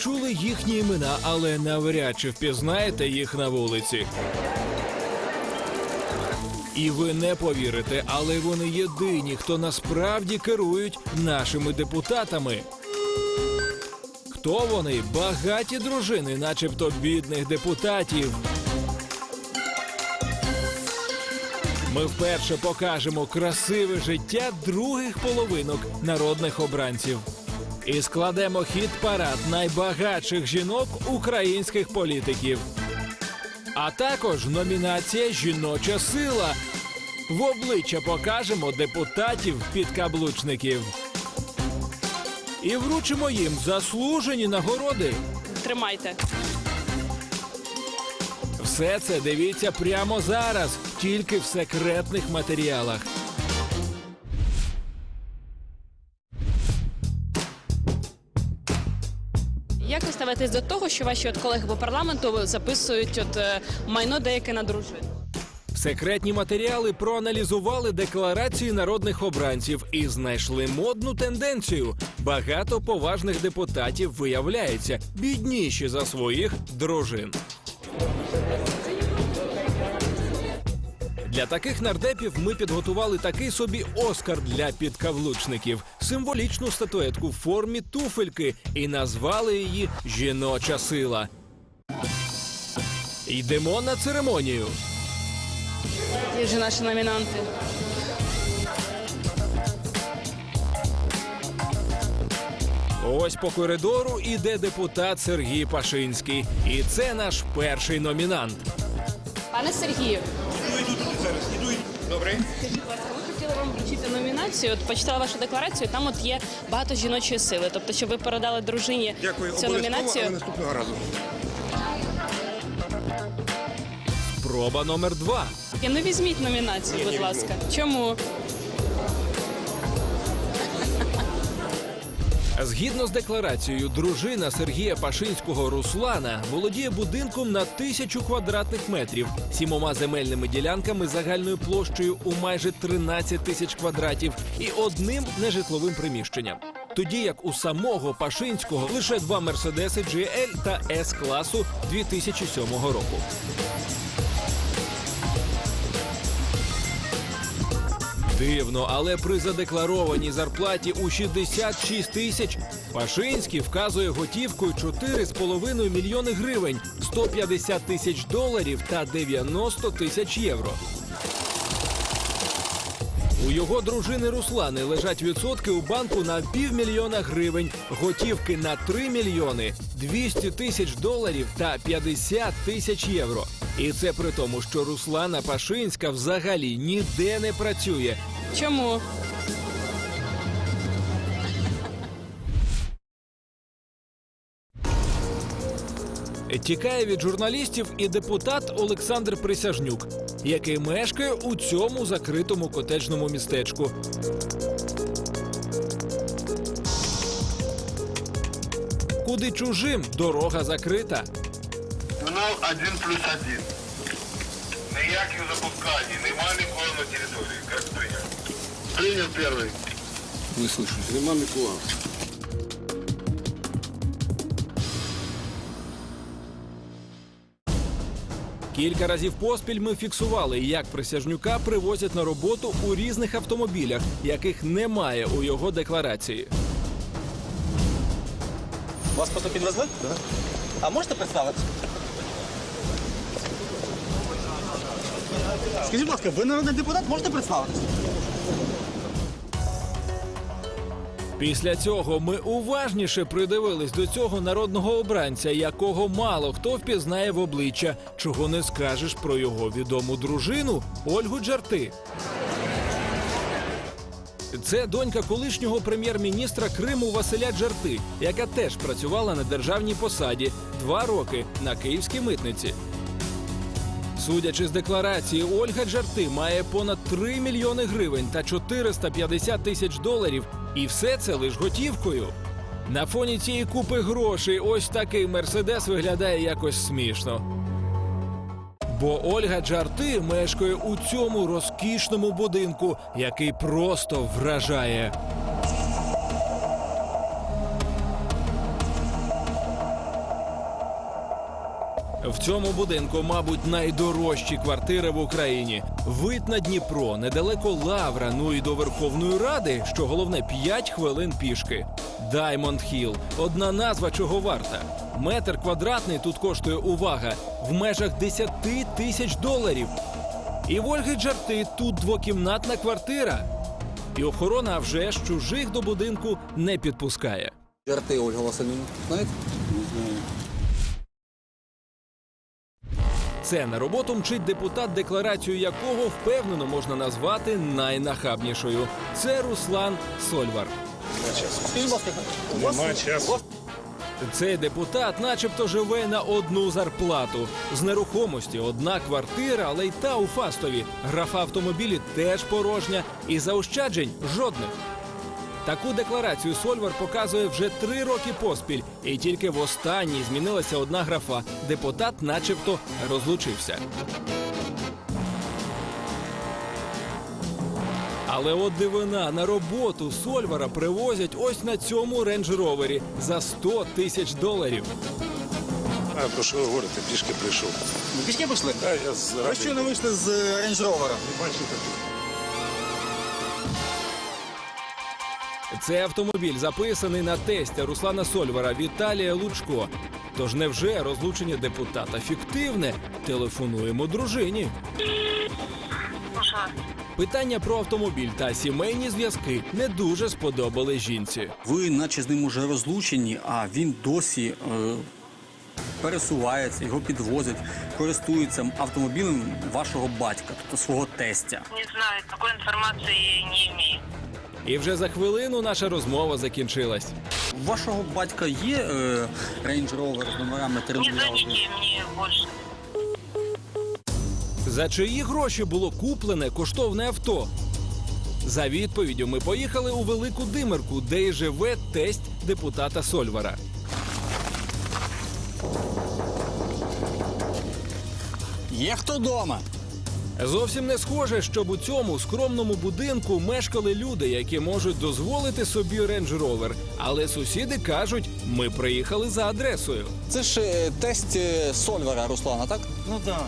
чули їхні імена, але навряд чи впізнаєте їх на вулиці. І ви не повірите, але вони єдині, хто насправді керують нашими депутатами. Хто вони? Багаті дружини, начебто бідних депутатів. Ми вперше покажемо красиве життя других половинок народних обранців. І складемо хіт парад найбагатших жінок українських політиків. А також номінація Жіноча сила. В обличчя покажемо депутатів підкаблучників. І вручимо їм заслужені нагороди. Тримайте. Все це дивіться прямо зараз, тільки в секретних матеріалах. Як ви ставитесь до того, що ваші от колеги по парламенту записують от е, майно деяке на дружину? Секретні матеріали проаналізували декларації народних обранців і знайшли модну тенденцію. Багато поважних депутатів виявляється бідніші за своїх дружин. Для таких нардепів ми підготували такий собі оскар для підкаблучників, символічну статуетку в формі туфельки і назвали її Жіноча сила. Йдемо на церемонію. Ті ж наші номінанти. Ось по коридору іде депутат Сергій Пашинський. І це наш перший номінант. Пане Сергію, Добре. скажіть, будь ласка, ми хотіли вам вручити номінацію. От почитала вашу декларацію. Там от є багато жіночої сили. Тобто, щоб ви передали дружині Дякую. цю Обов'язково, номінацію. але наступного разу. Проба номер два. І ну візьміть номінацію, Ні, будь не візьму. ласка. Чому? Згідно з декларацією, дружина Сергія Пашинського Руслана володіє будинком на тисячу квадратних метрів, сімома земельними ділянками загальною площею у майже 13 тисяч квадратів і одним нежитловим приміщенням. Тоді як у самого Пашинського лише два мерседеси GL та С класу 2007 року. Дивно, але при задекларованій зарплаті у 66 тисяч Пашинський вказує готівкою 4,5 мільйони гривень, 150 тисяч доларів та 90 тисяч євро. У його дружини Руслани лежать відсотки у банку на півмільйона гривень, готівки на 3 мільйони, 200 тисяч доларів та 50 тисяч євро. І це при тому, що Руслана Пашинська взагалі ніде не працює. Чому? Тікає від журналістів і депутат Олександр Присяжнюк, який мешкає у цьому закритому котеджному містечку. Куди чужим дорога закрита. Канал 1 плюс 1. Ніяких запускань, нема нікого на території. Як прийняв? Перший. Не слышу. Нема нікого. Кілька разів поспіль ми фіксували, як присяжнюка привозять на роботу у різних автомобілях, яких немає у його декларації. Вас просто підвезли? Так. А можете представитися? Скажіть, будь ласка, ви народний депутат, можете представитися? Після цього ми уважніше придивились до цього народного обранця, якого мало хто впізнає в обличчя, чого не скажеш про його відому дружину Ольгу Джарти. Це донька колишнього прем'єр-міністра Криму Василя Джарти, яка теж працювала на державній посаді два роки на київській митниці. Судячи з декларації, Ольга Джарти має понад 3 мільйони гривень та 450 тисяч доларів, і все це лиш готівкою. На фоні цієї купи грошей ось такий мерседес виглядає якось смішно. Бо Ольга Джарти мешкає у цьому розкішному будинку, який просто вражає. В цьому будинку, мабуть, найдорожчі квартири в Україні. Вид на Дніпро, недалеко Лавра, ну і до Верховної Ради, що головне 5 хвилин пішки. Даймонд Хіл. Одна назва чого варта. Метр квадратний тут коштує увага в межах 10 тисяч доларів. І в Ольги Джарти тут двокімнатна квартира. І охорона вже ж чужих до будинку не підпускає. Жарти, Ольга Васильівна. Знаєте? Це на роботу мчить депутат, декларацію якого впевнено можна назвати найнахабнішою. Це Руслан Сольвар. Нема часу. Цей депутат, начебто, живе на одну зарплату. З нерухомості одна квартира, але й та у Фастові. Графа автомобілі теж порожня, і заощаджень жодних. Таку декларацію Сольвар показує вже три роки поспіль, і тільки в останній змінилася одна графа. Депутат, начебто, розлучився. Але от дивина на роботу Сольвара привозять ось на цьому рейндж-ровері за 100 тисяч доларів. А про що ви говорите? Пішки прийшов. ви пішки пішли? А я з Ви ради. щойно вийшли з Rover. Бачите, Цей автомобіль записаний на тестя Руслана Сольвара Віталія Лучко. Тож невже розлучення депутата фіктивне? Телефонуємо дружині. Питання про автомобіль та сімейні зв'язки не дуже сподобали жінці. Ви наче з ним уже розлучені, а він досі е, пересувається, його підвозять, користується автомобілем вашого батька, тобто свого тестя. Не знаю, такой информации не имею. І вже за хвилину наша розмова закінчилась. У вашого батька є е, Range Rover з номерами Не 3 звоните мне больше. За чиї гроші було куплене коштовне авто? За відповіддю ми поїхали у Велику Димирку, де й живе тесть депутата Сольвара. Є хто вдома? Зовсім не схоже, щоб у цьому скромному будинку мешкали люди, які можуть дозволити собі Range Rover. Але сусіди кажуть, ми приїхали за адресою. Це ж е, тесть е, Сольвера Руслана, так? Ну так.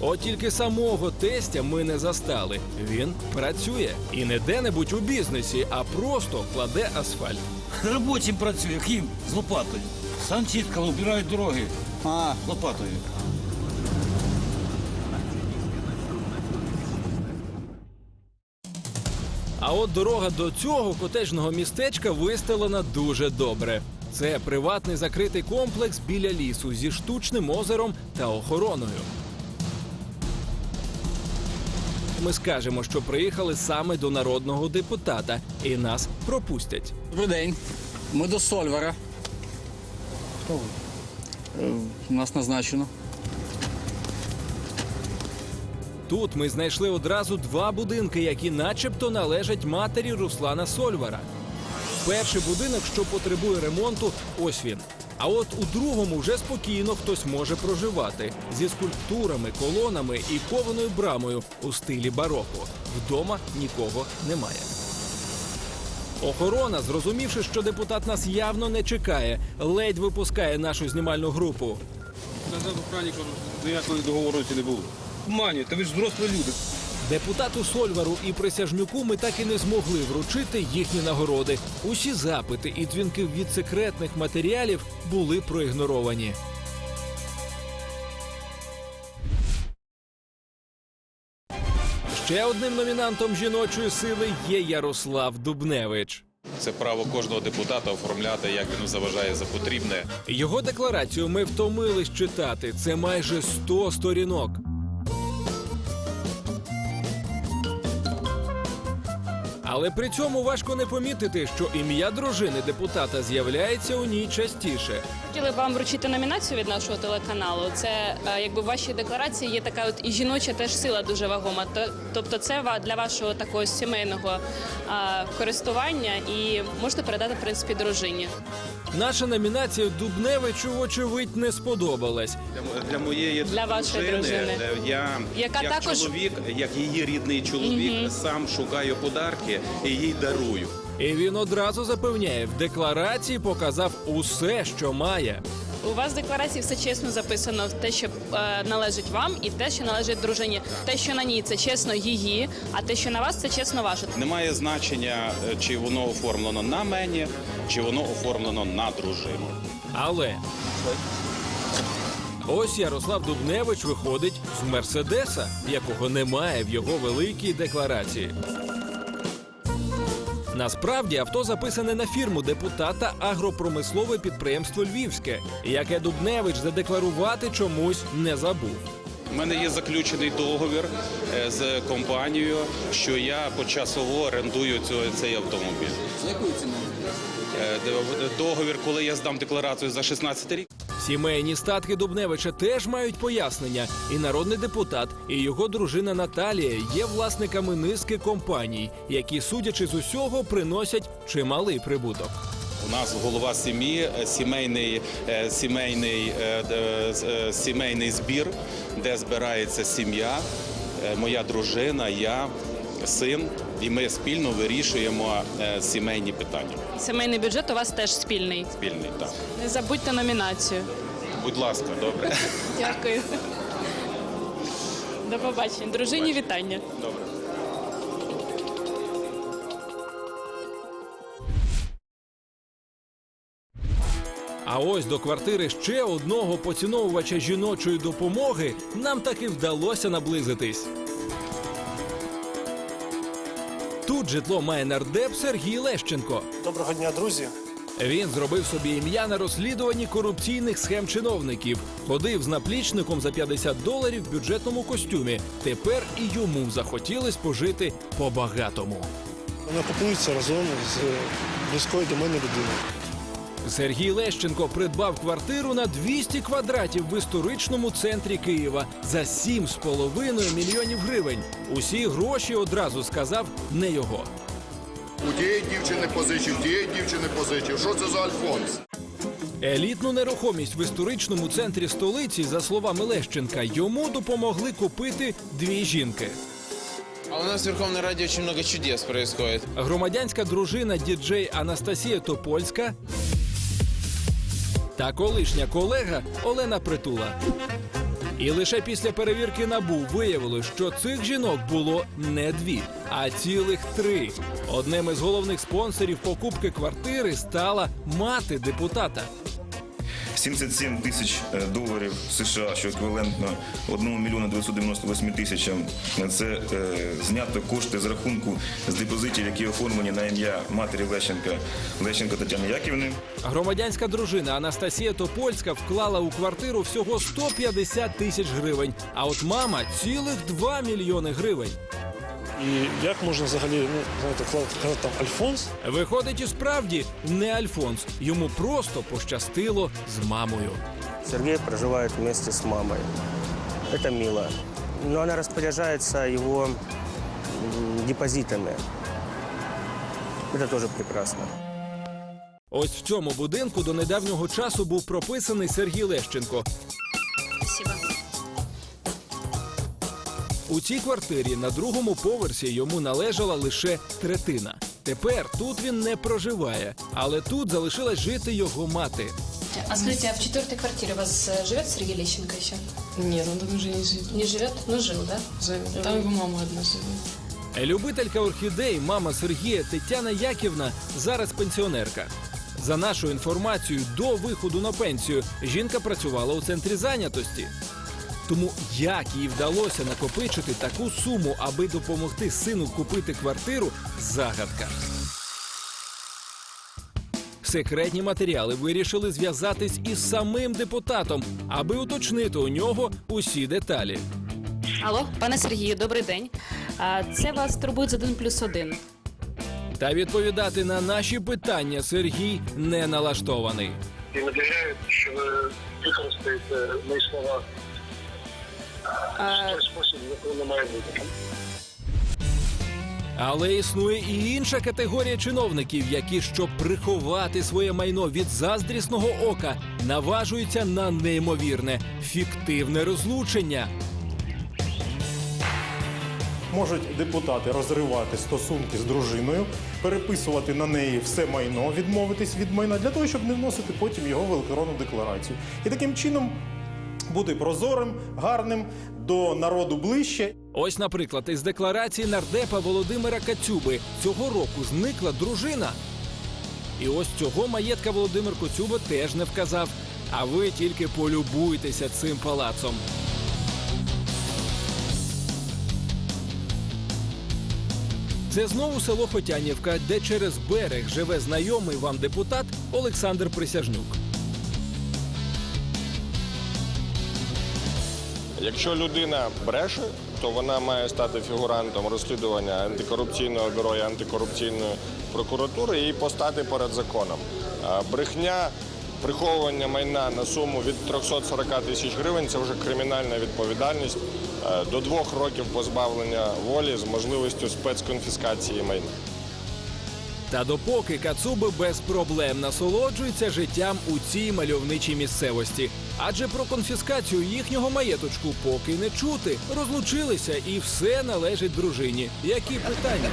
От тільки самого тестя ми не застали. Він працює і не де-небудь у бізнесі, а просто кладе асфальт. Робочим працює, яким? З лопатою. Санчітка убирають дороги А, лопатою. А от дорога до цього котежного містечка вистелена дуже добре. Це приватний закритий комплекс біля лісу зі штучним озером та охороною. Ми скажемо, що приїхали саме до народного депутата, і нас пропустять. добрий день. Ми до Сольвера. Хто ви? Е, нас назначено. Тут ми знайшли одразу два будинки, які начебто належать матері Руслана Сольвара. Перший будинок, що потребує ремонту, ось він. А от у другому вже спокійно хтось може проживати зі скульптурами, колонами і кованою брамою у стилі бароко. Вдома нікого немає. Охорона, зрозумівши, що депутат нас явно не чекає, ледь випускає нашу знімальну групу. Назад охранником ніякої договорності не було. Маню, та ви ж дорослі люди. Депутату Сольвару і присяжнюку ми так і не змогли вручити їхні нагороди. Усі запити і дзвінки від секретних матеріалів були проігноровані. Ще одним номінантом жіночої сили є Ярослав Дубневич. Це право кожного депутата оформляти, як він заважає за потрібне. Його декларацію ми втомились читати. Це майже 100 сторінок. Але при цьому важко не помітити, що ім'я дружини депутата з'являється у ній частіше. Хотіли б вам вручити номінацію від нашого телеканалу. Це е, якби в вашій декларації є така от і жіноча теж сила дуже вагома. Тобто, це для вашого такого сімейного користування і можете передати в принципі дружині. Наша номінація Дубневичу, вочевидь, не сподобалась. Для, для моєї Для вашої дружини. я Яка як також- чоловік, як її рідний чоловік, сам шукаю подарки і їй дарую. І він одразу запевняє, в декларації показав усе, що має. У вас в декларації все чесно записано те, що е, належить вам, і те, що належить дружині. Те, що на ній, це чесно її, а те, що на вас, це чесно ваше. Немає значення, е, чи воно оформлено на мені, чи воно оформлено на дружину. Але ось Ярослав Дубневич виходить з Мерседеса, якого немає в його великій декларації. Насправді авто записане на фірму депутата агропромислове підприємство Львівське, яке Дубневич задекларувати чомусь не забув. У мене є заключений договір е, з компанією, що я почасово орендую цей автомобіль. З якою ціною? Е, Договір, коли я здам декларацію за 16 рік. Сімейні статки Дубневича теж мають пояснення. І народний депутат, і його дружина Наталія є власниками низки компаній, які, судячи з усього, приносять чималий прибуток. У нас голова сім'ї, е, сімейний, е, сімейний, сімейний збір, де збирається сім'я, моя дружина, я, син, і ми спільно вирішуємо е, сімейні питання. Сімейний бюджет у вас теж спільний. Спільний так. Не забудьте номінацію. Будь ласка, добре. Дякую. До побачення. Дружині вітання. Добре. А ось до квартири ще одного поціновувача жіночої допомоги нам таки вдалося наблизитись. Тут житло має нардеп Сергій Лещенко. Доброго дня, друзі. Він зробив собі ім'я на розслідуванні корупційних схем чиновників. Ходив з наплічником за 50 доларів в бюджетному костюмі. Тепер і йому захотілось пожити по-багатому. Вона купується разом з близькою до мене людиною. Сергій Лещенко придбав квартиру на 200 квадратів в історичному центрі Києва за 7,5 мільйонів гривень. Усі гроші одразу сказав не його. У тієї дівчини позичив, тієї дівчини позичив. Що це за альфонс? Елітну нерухомість в історичному центрі столиці, за словами Лещенка, йому допомогли купити дві жінки. А у нас в Верховной Раде очень много чудес происходит. Громадянська дружина діджей Анастасія Топольська та колишня колега Олена Притула. І лише після перевірки набу виявилось, що цих жінок було не дві, а цілих три. Одним із головних спонсорів покупки квартири стала мати депутата. 77 тисяч е, доларів США, що еквівалентно 1 мільйону 998 тисячам. Це е, знято кошти з рахунку з депозитів, які оформлені на ім'я матері Лещенка Лещенко Тетяни Яківни. Громадянська дружина Анастасія Топольська вклала у квартиру всього 150 тисяч гривень, а от мама цілих 2 мільйони гривень. І як можна взагалі ну, знаєте, казати там Альфонс? Виходить, і справді не Альфонс. Йому просто пощастило з мамою. Сергей проживает вместе с мамой. Это мило. Но она распоряжается его м, депозитами. Это тоже прекрасно. Ось в цьому будинку до недавнього часу був прописаний Сергій Лещенко. У цій квартирі на другому поверсі йому належала лише третина. Тепер тут він не проживає, але тут залишилась жити його мати. А скажите, а в четвертой квартире у вас э, живет Сергей Лещенко еще? Нет, он там уже не живет. Не живет? Ну, жил, да? Там его мама одна живет. Любителька орхідей, мама Сергія Тетяна Яківна зараз пенсіонерка. За нашою інформацією, до виходу на пенсію жінка працювала у центрі зайнятості. Тому як їй вдалося накопичити таку суму, аби допомогти сину купити квартиру загадка. Секретні матеріали вирішили зв'язатись із самим депутатом, аби уточнити у нього усі деталі. Алло, пане Сергію, добрий день. А, Це вас турбує з 1 плюс 1. Та відповідати на наші питання Сергій не налаштований. І наділяють, що ви використаєте мої слова спосіб, не бути. Але існує і інша категорія чиновників, які, щоб приховати своє майно від заздрісного ока, наважуються на неймовірне фіктивне розлучення. можуть депутати розривати стосунки з дружиною, переписувати на неї все майно, відмовитись від майна для того, щоб не вносити потім його в електронну декларацію. І таким чином бути прозорим, гарним, до народу ближче. Ось, наприклад, із декларації нардепа Володимира Кацюби цього року зникла дружина. І ось цього маєтка Володимир Коцюба теж не вказав. А ви тільки полюбуйтеся цим палацом. Це знову село Хотянівка, де через берег живе знайомий вам депутат Олександр Присяжнюк. Якщо людина бреше, то вона має стати фігурантом розслідування антикорупційного бюро і антикорупційної прокуратури і постати перед законом. Брехня, приховування майна на суму від 340 тисяч гривень це вже кримінальна відповідальність е, до двох років позбавлення волі з можливістю спецконфіскації майна. Та допоки Кацуби без проблем насолоджуються життям у цій мальовничій місцевості. Адже про конфіскацію їхнього маєточку поки не чути. Розлучилися і все належить дружині. Які питання?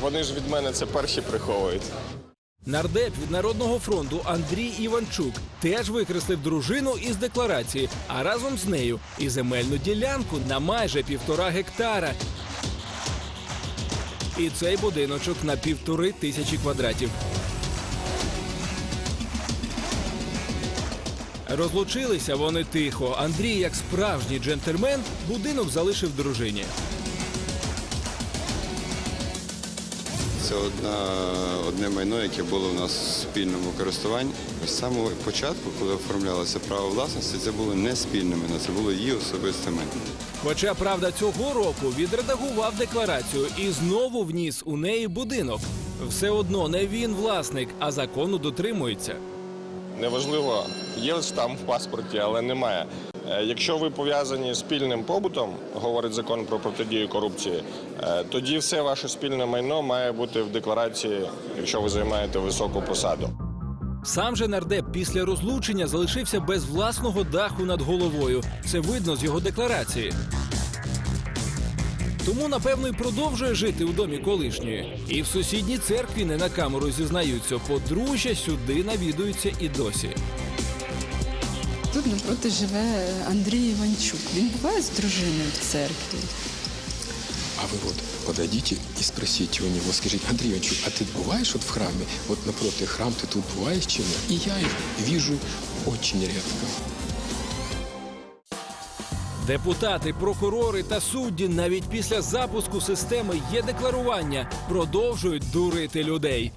Вони ж від мене це перші приховують. Нардеп від Народного фронту Андрій Іванчук теж викреслив дружину із декларації, а разом з нею і земельну ділянку на майже півтора гектара. І цей будиночок на півтори тисячі квадратів. Розлучилися вони тихо. Андрій, як справжній джентльмен, будинок залишив дружині. Це одна, одне майно, яке було у нас в спільному користуванні. З самого початку, коли оформлялося право власності, це було не спільне майно, це було її особисте майно. Хоча, правда, цього року відредагував декларацію і знову вніс у неї будинок. Все одно не він власник, а закону дотримується. Неважливо, є штамп в паспорті, але немає. Е, Якщо ви пов'язані спільним побутом, говорить закон про протидію корупції, е, тоді все ваше спільне майно має бути в декларації, якщо ви займаєте високу посаду. Сам же нардеп після розлучення залишився без власного даху над головою. Це видно з його декларації. Тому, напевно, і продовжує жити у домі колишньої. І в сусідній церкві не на камеру зізнаються. Подружжя сюди навідуються і досі. Тут напроти живе Андрій Іванчук. Він буває з дружиною в церкві А вы вот подойдите и спросите у него, скажите, Андрей Иванович, а ты бываешь вот в храме? Вот напротив храм ты тут бываешь чем И я их вижу очень редко. Депутати, прокурори та судді навіть після запуску системи є декларування продовжують дурити людей.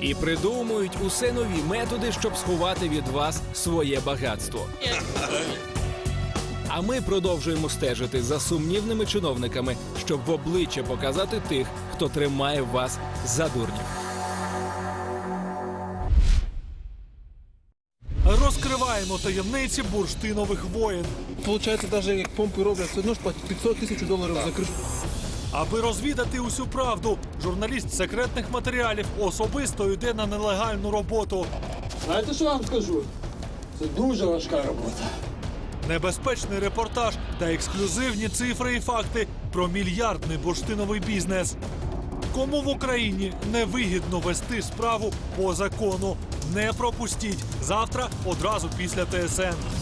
І придумують усе нові методи, щоб сховати від вас своє багатство. А ми продовжуємо стежити за сумнівними чиновниками, щоб в обличчя показати тих, хто тримає вас за дурнів. Розкриваємо таємниці бурштинових воєн. Получається, навіть як помпи роблять, все одно ж платять 500 тисяч доларів за кришку. Аби розвідати усю правду, журналіст секретних матеріалів особисто йде на нелегальну роботу. Знаєте, що я вам скажу? Це дуже важка робота. Небезпечний репортаж та ексклюзивні цифри і факти про мільярдний бурштиновий бізнес. Кому в Україні невигідно вести справу по закону? Не пропустіть завтра одразу після ТСН.